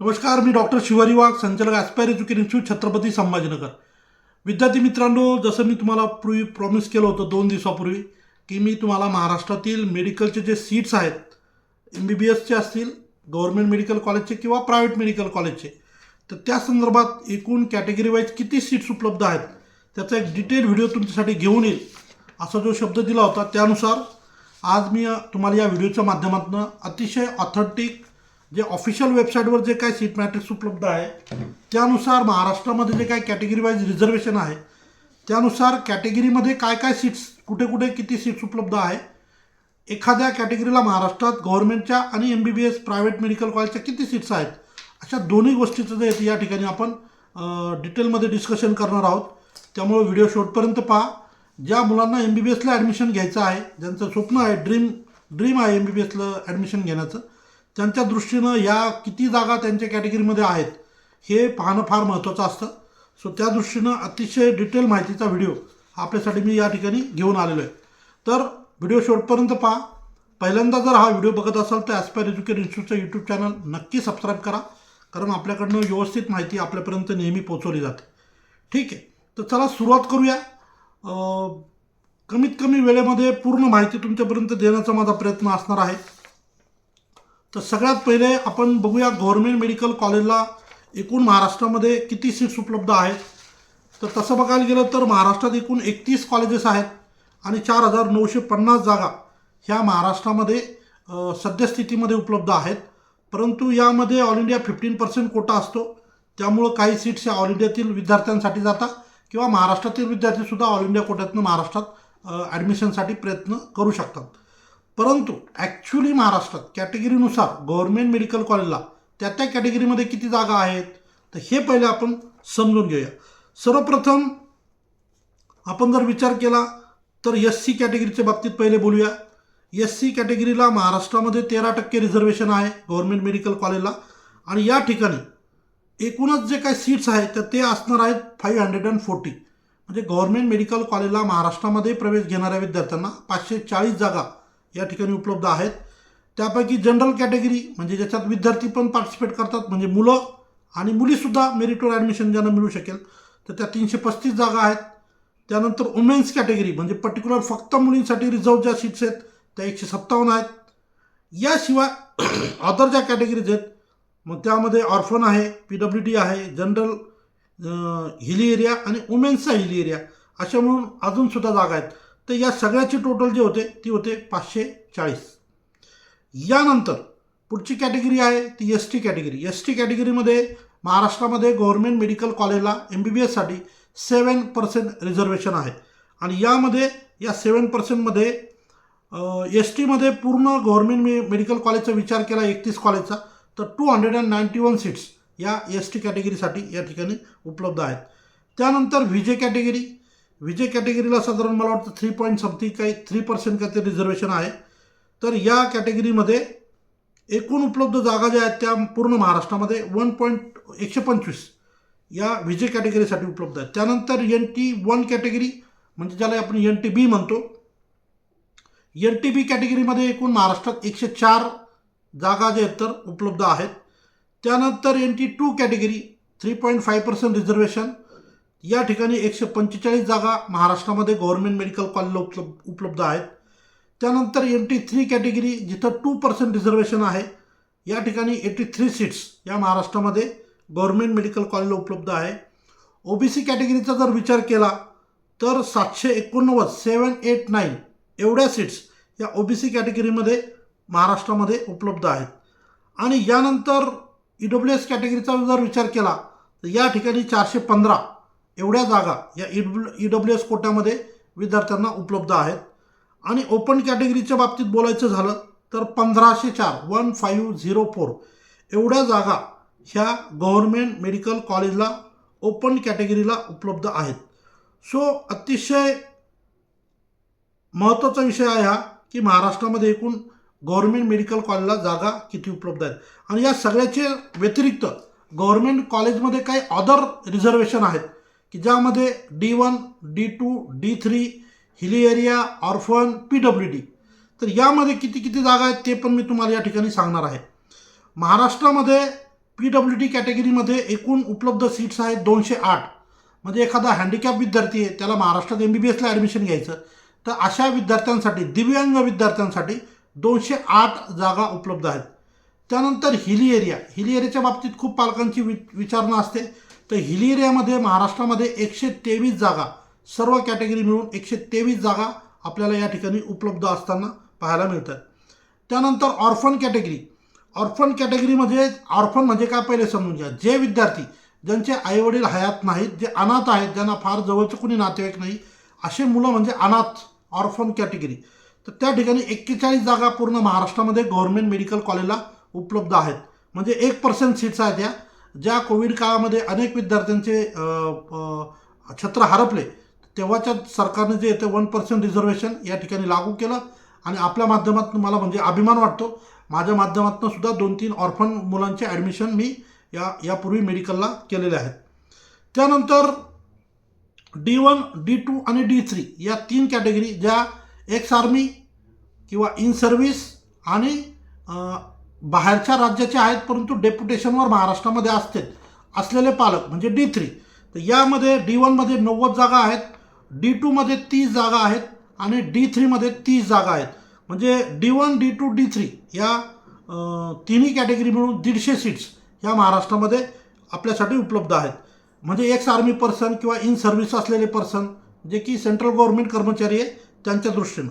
नमस्कार मी डॉक्टर शिवारी वाघ संचालक aspire education institute Chhatrapati Sambhajinagar. विद्यार्थी मित्रांनो जसं मी तुम्हाला पूर्वी प्रॉमिस केलं होतं दोन दिवसापूर्वी की मी तुम्हाला महाराष्ट्रातील मेडिकलचे जे सीट्स आहेत एम बी बी एसचे असतील गव्हर्मेंट मेडिकल कॉलेजचे किंवा प्रायव्हेट मेडिकल कॉलेजचे तर त्या संदर्भात एकूण कॅटेगरी वाईज किती सीट्स उपलब्ध आहेत त्याचा एक डिटेल व्हिडिओ तुमच्यासाठी घेऊन येईल असा जो शब्द दिला होता त्यानुसार आज मी तुम्हाला या व्हिडिओच्या माध्यमातून अतिशय ऑथेंटिक जे ऑफिशियल वेबसाईटवर जे काय सीट मॅट्रिक्स उपलब्ध आहे त्यानुसार महाराष्ट्रामध्ये जे काय कॅटेगरी वाईज रिझर्वेशन आहे त्यानुसार कॅटेगरीमध्ये काय काय सीट्स कुठे कुठे किती सीट्स उपलब्ध आहे एखाद्या कॅटेगरीला महाराष्ट्रात गव्हर्नमेंटच्या आणि M B B S private medical कॉलेजच्या किती सीट्स आहेत अशा दोन्ही गोष्टीचं जे या ठिकाणी आपण डिटेलमध्ये डिस्कशन करणार आहोत. त्यामुळे व्हिडिओ शेवटपर्यंत पहा. ज्या मुलांना एम बी बी एसला ॲडमिशन घ्यायचं आहे ज्यांचं स्वप्न आहे ड्रीम ड्रीम आहे एम बी बी एसला ॲडमिशन घेण्याचं त्यांच्या दृष्टीनं या किती जागा त्यांच्या कॅटेगरीमध्ये आहेत हे पाहणं फार महत्त्वाचं असतं. सो त्या दृष्टीनं अतिशय डिटेल माहितीचा व्हिडिओ आपल्यासाठी मी या ठिकाणी घेऊन आलेलो आहे. तर व्हिडिओ शेवटपर्यंत पहा. पहिल्यांदा जर हा व्हिडिओ बघत असाल तर ॲस्पायर एज्युकेशन इन्स्टिट्यूटचं यूट्यूब चॅनल नक्की सबस्क्राईब करा. कारण आपल्याकडनं व्यवस्थित माहिती आपल्यापर्यंत नेहमी पोचवली जाते. ठीक आहे. तर चला सुरुवात करूया. कमीत कमी वेळेमध्ये पूर्ण माहिती तुमच्यापर्यंत देण्याचा माझा प्रयत्न असणार आहे. तर सगळ्यात पहिले आपण बघूया गव्हर्मेंट मेडिकल कॉलेजला एकूण महाराष्ट्रामध्ये किती सीट्स उपलब्ध आहेत. तर तसं बघायला गेलं तर महाराष्ट्रात एकूण एकतीस कॉलेजेस आहेत आणि चार हजार नऊशे पन्नास जागा ह्या महाराष्ट्रामध्ये सद्यस्थितीमध्ये उपलब्ध आहेत. परंतु यामध्ये all India fifteen percent quota असतो. त्यामुळं काही सीट्स या ऑल इंडियातील विद्यार्थ्यांसाठी जातात किंवा महाराष्ट्रातील विद्यार्थीसुद्धा ऑल इंडिया कोट्यातनं महाराष्ट्रात ॲडमिशनसाठी प्रयत्न करू शकतात. परंतु ॲक्च्युली महाराष्ट्रात कॅटेगरीनुसार गव्हर्मेंट मेडिकल कॉलेजला त्या त्या कॅटेगरीमध्ये किती जागा आहेत? तर हे पहिले आपण समजून घेऊया. सर्वप्रथम आपण जर विचार केला तर एस सी कॅटेगरीच्या बाबतीत पहिले बोलूया. एस सी कॅटेगरीला महाराष्ट्रामध्ये तेरा टक्के रिझर्वेशन आहे गव्हर्मेंट मेडिकल कॉलेजला आणि या ठिकाणी एकूणच जे काही सीट्स आहेत तर ते असणार आहेत फाईव्ह हंड्रेड अँड फोर्टी म्हणजे गव्हर्मेंट मेडिकल कॉलेजला महाराष्ट्रामध्ये प्रवेश घेणाऱ्या विद्यार्थ्यांना पाचशे चाळीस जागा या ठिकाणी उपलब्ध आहेत. त्यापैकी जनरल कॅटेगरी म्हणजे ज्याच्यात विद्यार्थी पण पार्टिसिपेट करतात म्हणजे मुलं आणि मुलीसुद्धा मेरिटवर ॲडमिशन ज्यांना मिळू शकेल तर त्या तीनशे पस्तीस जागा आहेत. त्यानंतर वुमेन्स कॅटेगरी म्हणजे पर्टिक्युलर फक्त मुलींसाठी रिझर्व ज्या सीट्स आहेत त्या एकशे सत्तावन्न आहेत. याशिवाय अदर ज्या कॅटेगरीज आहेत मग त्यामध्ये ऑर्फन आहे पी डब्ल्यू डी आहे जनरल हिली एरिया आणि वुमेन्सचा हिली एरिया अशा म्हणून अजूनसुद्धा जागा आहेत. तर या सगळ्याची टोटल जे होते ती होते पाचशे चाळीस. यानंतर पुढची कॅटेगरी आहे ती S T category S T कॅटेगरीमध्ये महाराष्ट्रामध्ये गव्हर्मेंट मेडिकल कॉलेजला एम बी बी एससाठी सेवन पर्सेंट रिझर्वेशन आहे. आणि यामध्ये या सेवन पर्सेंटमध्ये एस टीमध्ये पूर्ण गव्हर्मेंट मे मेडिकल कॉलेजचा विचार केला एकतीस कॉलेजचा तर two hundred and ninety one seats या एस टी कॅटेगरीसाठी या ठिकाणी उपलब्ध आहेत. त्यानंतर व्ही जे कॅटेगरी विजय कॅटेगरीला साधारण मला वाटतं थ्री पॉईंट समथिंग काही थ्री पर्सेंट काहीतरी रिझर्वेशन आहे. तर या कॅटेगरीमध्ये एकूण उपलब्ध जागा ज्या आहेत त्या पूर्ण महाराष्ट्रामध्ये वन पॉईंट एकशे पंचवीस या विजय कॅटेगरीसाठी उपलब्ध आहेत. त्यानंतर एन टी वन कॅटेगरी म्हणजे ज्याला आपण एन टी बी म्हणतो एन टी बी कॅटेगरीमध्ये एकूण महाराष्ट्रात एकशे चार जागा ज्या आहेत तर उपलब्ध आहेत. त्यानंतर N T two category three point five percent reservation या ठिकाणी एकशे पंचेचाळीस जागा महाराष्ट्रामध्ये गव्हर्मेंट मेडिकल कॉलेजला उपलब्ध उपलब्ध आहेत. त्यानंतर एम टी थ्री कॅटेगरी जिथं टू पर्सेंट रिझर्वेशन आहे. या ठिकाणी एटी थ्री सीट्स या महाराष्ट्रामध्ये गव्हर्मेंट मेडिकल कॉलेजला उपलब्ध आहे. ओ बी सी कॅटेगरीचा जर विचार केला तर सातशे एकोणनव्वद सेवन एट नाईन एवढ्या सीट्स या ओ बी सी कॅटेगरीमध्ये महाराष्ट्रामध्ये उपलब्ध आहेत. आणि यानंतर ई डब्ल्यू एस कॅटेगरीचा जर विचार केला तर या ठिकाणी चारशे पंधरा एवढ्या जागा या ई डब्ल्यू एस कोट्यामध्ये विद्यार्थ्यांना उपलब्ध आहेत. आणि ओपन कॅटेगरीच्या बाबतीत बोलायचं झालं तर पंधराशे चार वन फाईव्ह झिरो फोर एवढ्या जागा ह्या गव्हर्मेंट मेडिकल कॉलेजला ओपन कॅटेगरीला उपलब्ध आहेत. सो अतिशय महत्त्वाचा विषय आहे हा की महाराष्ट्रामध्ये एकूण गव्हर्मेंट मेडिकल कॉलेजला जागा किती उपलब्ध आहेत. आणि या सगळ्याचे व्यतिरिक्त गव्हर्मेंट कॉलेजमध्ये काही अदर रिझर्वेशन आहेत. की ज्यामध्ये D one D two D three hilly area orphan P W D तर यामध्ये किती किती जागा आहेत ते पण मी तुम्हाला या ठिकाणी सांगणार आहे. महाराष्ट्रामध्ये पी डब्ल्यू डी कॅटेगरीमध्ये एकूण उपलब्ध सीट्स आहेत दोनशे आठ. म्हणजे एखादा हँडिकॅप विद्यार्थी आहे त्याला महाराष्ट्रात एम बी बी एसला ॲडमिशन घ्यायचं. तर अशा विद्यार्थ्यांसाठी दिव्यांग विद्यार्थ्यांसाठी दोनशे आठ जागा उपलब्ध आहेत. त्यानंतर हिली एरिया हिली एरियाच्या बाबतीत खूप पालकांची वि विचारणा असते. तर हिली एरियामध्ये महाराष्ट्रामध्ये एकशे तेवीस जागा सर्व कॅटेगरी मिळून एकशे तेवीस जागा आपल्याला या ठिकाणी उपलब्ध असताना पाहायला मिळतात. त्यानंतर ऑर्फन कॅटेगरी. ऑर्फन कॅटेगरीमध्ये ऑर्फन म्हणजे काय पहिले समजून घ्या. जे विद्यार्थी ज्यांचे आईवडील हयात नाहीत जे अनाथ आहेत ज्यांना फार जवळचं कुणी नातेवाईक नाही असे मुलं म्हणजे अनाथ ऑर्फन कॅटेगरी. तर त्या ठिकाणी एक्केचाळीस जागा पूर्ण महाराष्ट्रामध्ये गव्हर्मेंट मेडिकल कॉलेजला उपलब्ध आहेत. म्हणजे एक पर्सेंट सीट्स आहेत या. ज्या कोविड काळामध्ये अनेक विद्यार्थ्यांचे छत्र हरपले तेव्हाच्या सरकारने जे येते वन पर्सेंट रिझर्वेशन या ठिकाणी लागू केलं आणि आपल्या माध्यमातून मला म्हणजे अभिमान वाटतो. माझ्या माध्यमातून सुद्धा दोन तीन ऑर्फन मुलांचे ॲडमिशन मी या यापूर्वी मेडिकलला केलेले आहेत. त्यानंतर डी वन डी टू आणि डी थ्री या तीन कॅटेगरी ज्या एक्स आर्मी किंवा इन सर्व्हिस आणि बाहेरच्या राज्याचे आहेत परंतु डेप्युटेशनवर महाराष्ट्रामध्ये असते. असलेले पालक म्हणजे डी थ्री. तर यामध्ये डी वनमध्ये नव्वद जागा आहेत डी टूमध्ये तीस जागा आहेत आणि डी थ्रीमध्ये तीस जागा आहेत. म्हणजे D one D two D three या तिन्ही कॅटेगरी मिळून दीडशे सीट्स ह्या महाराष्ट्रामध्ये आपल्यासाठी उपलब्ध आहेत. म्हणजे एक्स आर्मी पर्सन किंवा इन सर्व्हिस असलेले पर्सन जे की सेंट्रल गव्हर्नमेंट कर्मचारी आहे त्यांच्या दृष्टीनं.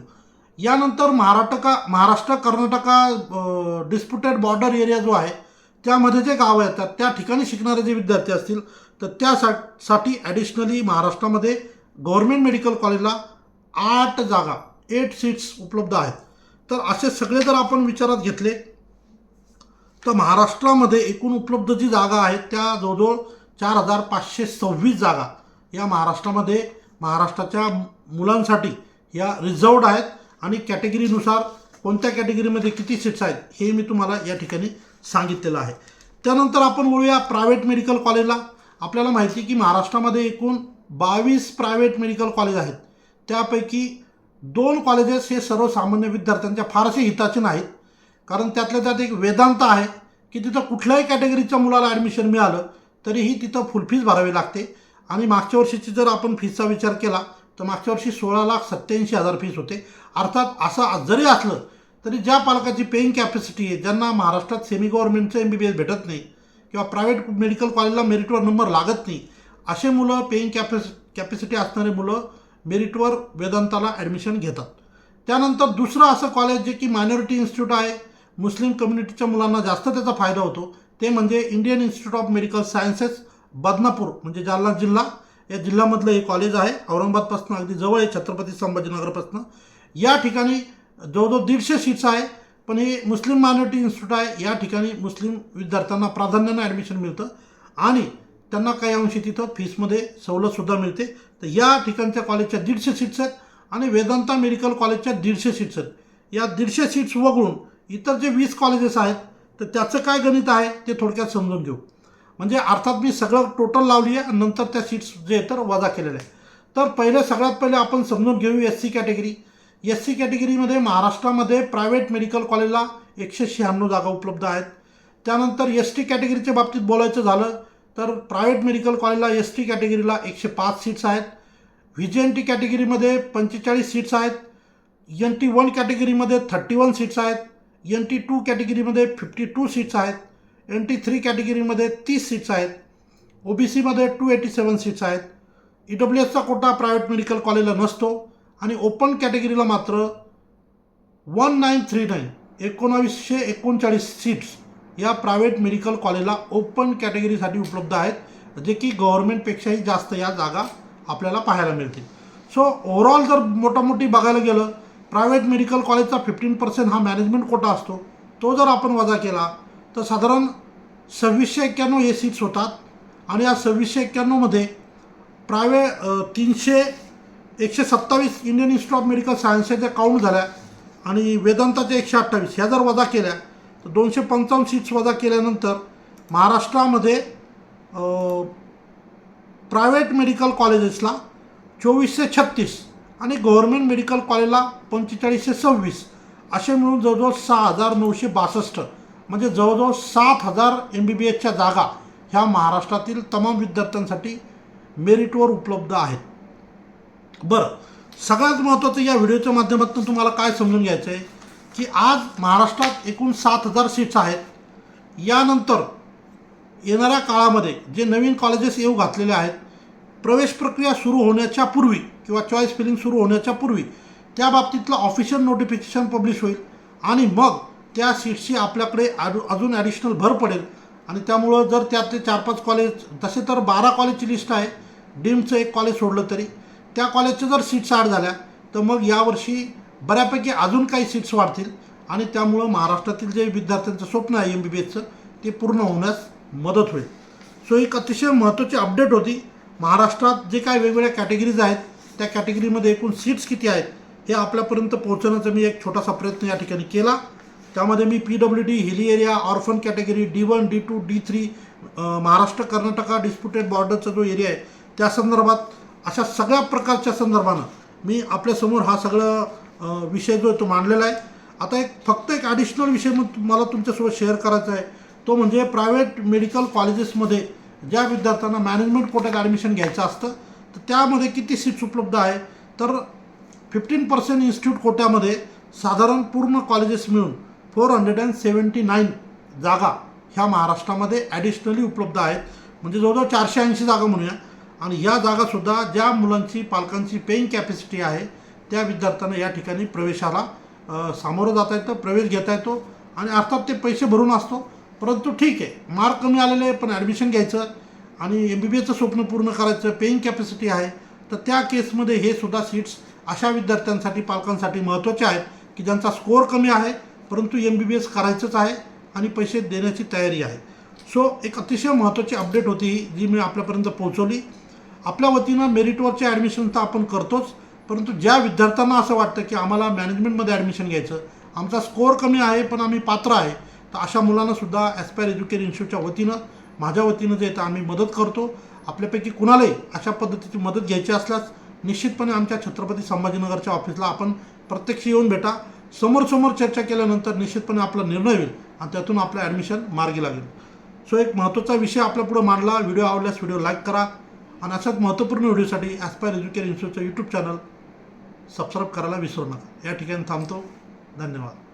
यानंतर Maharashtra Maharashtra Karnataka disputed border area जो आहे त्यामध्ये जे गावं येतात त्या ठिकाणी शिकणारे जे विद्यार्थी असतील तर त्यासाठी साठी ॲडिशनली महाराष्ट्रामध्ये गव्हर्मेंट मेडिकल कॉलेजला आठ जागा एट सीट्स उपलब्ध आहेत. तर असे सगळे जर आपण विचारात घेतले तर महाराष्ट्रामध्ये एकूण उपलब्ध जी जागा आहेत त्या जवळजवळ चार हजार पाचशे सव्वीस जागा या महाराष्ट्रामध्ये महाराष्ट्राच्या मुलांसाठी या रिझर्वड आहेत. आणि कॅटेगरीनुसार कोणत्या कॅटेगरीमध्ये किती सीट्स आहेत हे मी तुम्हाला या ठिकाणी सांगितलेलं आहे. त्यानंतर आपण बोलूया प्रायव्हेट मेडिकल कॉलेजला. आपल्याला माहिती आहे की महाराष्ट्रामध्ये एकूण बावीस प्रायव्हेट मेडिकल कॉलेज आहेत. त्यापैकी दोन कॉलेजेस हे सर्वसामान्य विद्यार्थ्यांच्या फारसे हिताचे नाहीत. कारण त्यातल्या त्यात एक वेदांत आहे की तिथं कुठल्याही कॅटेगरीच्या मुलाला ॲडमिशन मिळालं तरीही तिथं फुल फीज भरावी लागते. आणि मागच्या वर्षीची जर आपण फीजचा विचार केला तर मागच्या वर्षी सोळा लाख सत्याऐंशी हजार फीस होते. अर्थात असं जरी असलं तरी ज्या पालकाची पेईंग कॅपॅसिटी आहे ज्यांना महाराष्ट्रात सेमी गव्हर्नमेंटचं एम बी बी एस भेटत नाही किंवा प्रायव्हेट मेडिकल कॉलेजला मेरिटवर नंबर लागत नाही असे मुलं पेईंग कॅपॅसि कॅपॅसिटी असणारे मुलं मेरिटवर वेदांताला ॲडमिशन घेतात. त्यानंतर दुसरं असं कॉलेज जे की मायनॉरिटी इन्स्टिट्यूट आहे मुस्लिम कम्युनिटीच्या मुलांना जास्त त्याचा फायदा होतो ते म्हणजे Indian institute of medical sciences Badnapur म्हणजे जालना जिल्हा. या जिल्ह्यामधलं हे कॉलेज आहे औरंगाबादपासून अगदी जवळ आहे छत्रपती संभाजीनगरपासून. या ठिकाणी जवळजवळ दीडशे सीट्स आहे पण हे मुस्लिम मायनॉरिटी इन्स्टिट्यूट आहे या ठिकाणी मुस्लिम विद्यार्थ्यांना प्राधान्यानं ॲडमिशन मिळतं आणि त्यांना काही अंशी तिथं फीसमध्ये सवलतसुद्धा मिळते. तर या ठिकाणच्या कॉलेजच्या दीडशे सीट्स आहेत आणि वेदांता मेडिकल कॉलेजच्या दीडशे सीट्स आहेत. या दीडशे सीट्स वगळून इतर जे वीस कॉलेजेस आहेत तर त्याचं काय गणित आहे ते थोडक्यात समजून घेऊ. म्हणजे अर्थात मी सगळं टोटल लावली आहे आणि नंतर त्या सीट्स जे आहेत तर वजा केलेल्या आहे तर पहिले सगळ्यात पहिले आपण समजून घेऊ S C category S C कॅटेगरीमध्ये महाराष्ट्रामध्ये प्रायव्हेट मेडिकल कॉलेजला एकशे शहाण्णव जागा उपलब्ध आहेत. त्यानंतर एस टी कॅटेगरीच्या बाबतीत बोलायचं झालं तर प्रायव्हेट मेडिकल कॉलेजला एस टी कॅटेगरीला एकशे पाच सीट्स आहेत. व्ही जी एन टी कॅटेगरीमध्ये पंचेचाळीस सीट्स आहेत. एन टी वन कॅटेगरीमध्ये थर्टी वन सीट्स आहेत. एन टी टू कॅटेगरीमध्ये फिफ्टी टू सीट्स आहेत. एन टी थ्री कॅटेगरीमध्ये तीस सीट्स आहेत. ओ बी सीमध्ये टू एटी सेवन सीट्स आहेत. ई डब्ल्यू एसचा कोटा प्रायव्हेट मेडिकल कॉलेजला नसतो आणि ओपन कॅटेगरीला मात्र वन नाईन थ्री नाईन एकोणावीसशे एकोणचाळीस सीट्स या प्रायव्हेट मेडिकल कॉलेजला ओपन कॅटेगरीसाठी उपलब्ध आहेत जे की गव्हर्नमेंटपेक्षाही जास्त या जागा आपल्याला पाहायला मिळतील. सो ओव्हरऑल जर मोठामोठी बघायला गेलं प्रायव्हेट मेडिकल कॉलेजचा फिफ्टीन पर्सेंट हा मॅनेजमेंट कोटा असतो. तो जर आपण वजा केला तर साधारण सव्वीसशे एक्क्याण्णव हे सीट्स होतात. आणि या सव्वीसशे एक्क्याण्णवमध्ये प्रायवे तीनशे एकशे सत्तावीस इंडियन इन्स्टिट्यूट ऑफ मेडिकल सायन्सेसच्या काउंट झाल्या आणि वेदांताच्या एकशे अठ्ठावीस. ह्या जर वजा केल्या तर दोनशे पंचावन्न सीट्स वजा केल्यानंतर महाराष्ट्रामध्ये प्रायव्हेट मेडिकल कॉलेजेसला चोवीसशे छत्तीस आणि गव्हर्मेंट मेडिकल कॉलेजला पंचेचाळीसशे सव्वीस असे मिळून जवळजवळ सहा हजार नऊशे बासष्ट म्हणजे जवळजवळ सात हजार एम बी बी एसच्या जागा ह्या महाराष्ट्रातील तमाम विद्यार्थ्यांसाठी मेरिटवर उपलब्ध आहेत. बरं सगळ्यात महत्त्वाचं या व्हिडिओच्या माध्यमातून तुम्हाला काय समजून घ्यायचं आहे की आज महाराष्ट्रात एकूण सात हजार सीट्स आहेत. यानंतर येणाऱ्या काळामध्ये जे नवीन कॉलेजेस येऊ घातलेले आहेत प्रवेश प्रक्रिया सुरू होण्याच्या पूर्वी किंवा चॉईस फिलिंग सुरू होण्याच्या पूर्वी त्या बाबतीतलं ऑफिशियल नोटिफिकेशन पब्लिश होईल आणि मग त्या सीट्सची आपल्याकडे अजू अजून ॲडिशनल भर पडेल. आणि त्यामुळं जर त्यातले चार पाच कॉलेज तसे तर बारा कॉलेजची लिस्ट आहे डीमचं एक कॉलेज सोडलं तरी त्या कॉलेजच्या जर सीट्स आड झाल्या तर मग यावर्षी बऱ्यापैकी अजून काही सीट्स वाढतील. आणि त्यामुळं महाराष्ट्रातील जे विद्यार्थ्यांचं स्वप्न आहे एम बी बी एसचं ते पूर्ण होण्यास मदत होईल. सो एक अतिशय महत्त्वाची अपडेट होती. महाराष्ट्रात जे काय वेगवेगळ्या कॅटेगरीज आहेत त्या कॅटेगरीमध्ये एकूण सीट्स किती आहेत हे आपल्यापर्यंत पोहोचवण्याचा मी एक छोटासा प्रयत्न या ठिकाणी केला. त्यामध्ये मी P W D hilly area orphan category D one D two D three Maharashtra Karnataka disputed बॉर्डरचा जो एरिया आहे त्या संदर्भात अशा सगळ्या प्रकारच्या संदर्भानं मी आपल्यासमोर हा सगळं विषय जो आहे तो मांडलेला आहे. आता एक फक्त एक ॲडिशनल विषय मग मला तुमच्यासोबत शेअर करायचा आहे. तो म्हणजे प्रायव्हेट मेडिकल कॉलेजेसमध्ये ज्या विद्यार्थ्यांना मॅनेजमेंट कोट्यात ॲडमिशन घ्यायचं असतं तर त्यामध्ये किती सीट्स उपलब्ध आहे? तर फिफ्टीन पर्सेंट इन्स्टिट्यूट कोट्यामध्ये साधारण पूर्ण कॉलेजेस मिळून four hundred and seventy nine जागा ह्या महाराष्ट्रामध्ये ॲडिशनली उपलब्ध आहेत. म्हणजे जवळजवळ चारशे ऐंशी जागा म्हणूया. आणि ह्या जागासुद्धा ज्या मुलांची पालकांची पेईंग कॅपॅसिटी आहे त्या विद्यार्थ्यांना या ठिकाणी प्रवेशाला सामोरं जाता येतं प्रवेश घेता येतो. आणि अर्थात ते पैसे भरून असतो. परंतु ठीक आहे मार्क कमी आलेले आहे पण ॲडमिशन घ्यायचं. आणि एम बी बी एचं स्वप्न पूर्ण करायचं पेईंग कॅपॅसिटी आहे. तर त्या केसमध्ये हे सुद्धा सीट्स अशा विद्यार्थ्यांसाठी पालकांसाठी महत्त्वाचे आहेत की ज्यांचा स्कोअर कमी आहे परंतु एम बी बी एस करायचंच आहे आणि पैसे देण्याची तयारी आहे. सो एक अतिशय महत्त्वाची अपडेट होती ही जी मी आपल्यापर्यंत पोहोचवली. आपल्या वतीनं मेरिटवरचे ॲडमिशन तर आपण करतोच परंतु ज्या विद्यार्थ्यांना असं वाटतं की आम्हाला मॅनेजमेंटमध्ये ॲडमिशन घ्यायचं आमचा स्कोअर कमी आहे पण आम्ही पात्र आहे तर अशा मुलांनासुद्धा ॲस्पायर एज्युकेशन इन्स्टिट्यूटच्या वतीनं माझ्या वतीनं जे आहे आम्ही मदत करतो. आपल्यापैकी कुणालाही अशा पद्धतीची मदत घ्यायची असल्यास निश्चितपणे आमच्या छत्रपती संभाजीनगरच्या ऑफिसला आपण प्रत्यक्ष येऊन भेटा. समोर समोर चर्चा केल्यानंतर निश्चितपणे आपला निर्णय होईल आणि त्यातून आपलं ॲडमिशन मार्गी लागेल. सो एक महत्त्वाचा विषय आपल्यापुढं मांडला. व्हिडिओ आवडल्यास व्हिडिओ लाईक करा. आणि अशाच महत्त्वपूर्ण व्हिडिओसाठी ॲस्पायर एज्युकेशन इन्स्टिट्यूटचं यूट्यूब चॅनल सबस्क्राईब करायला विसरू नका. या ठिकाणी थांबतो. धन्यवाद.